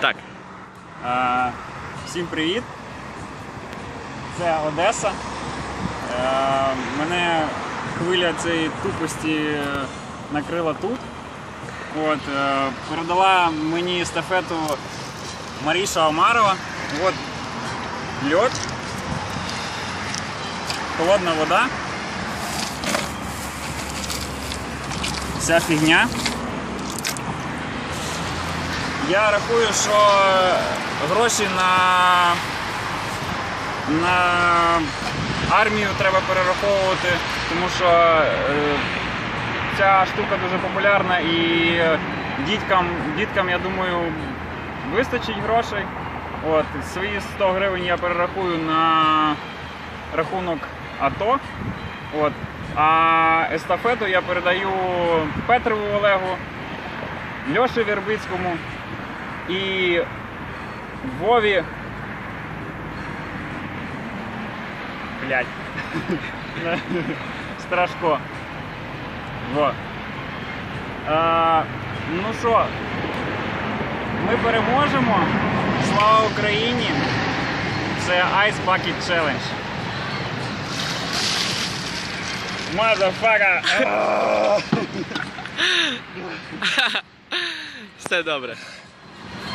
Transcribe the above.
Так. Е, Всім привіт! Це Одеса. Е, Мене хвиля цієї тупості накрила тут. От, е, передала мені естафету Маріша Омарова. От льот, холодна вода. Вся фігня. Я рахую, що гроші на, на армію треба перераховувати, тому що е, ця штука дуже популярна і діткам, діткам, я думаю, вистачить грошей. От, свої 100 гривень я перерахую на рахунок АТО. От. А естафету я передаю Петрову Олегу, Льоші Вербицькому і Вові. Блять. Страшко. Во. А, ну що, ми переможемо. Слава Україні! Це Ice Bucket Challenge. Motherfucker! Все добре.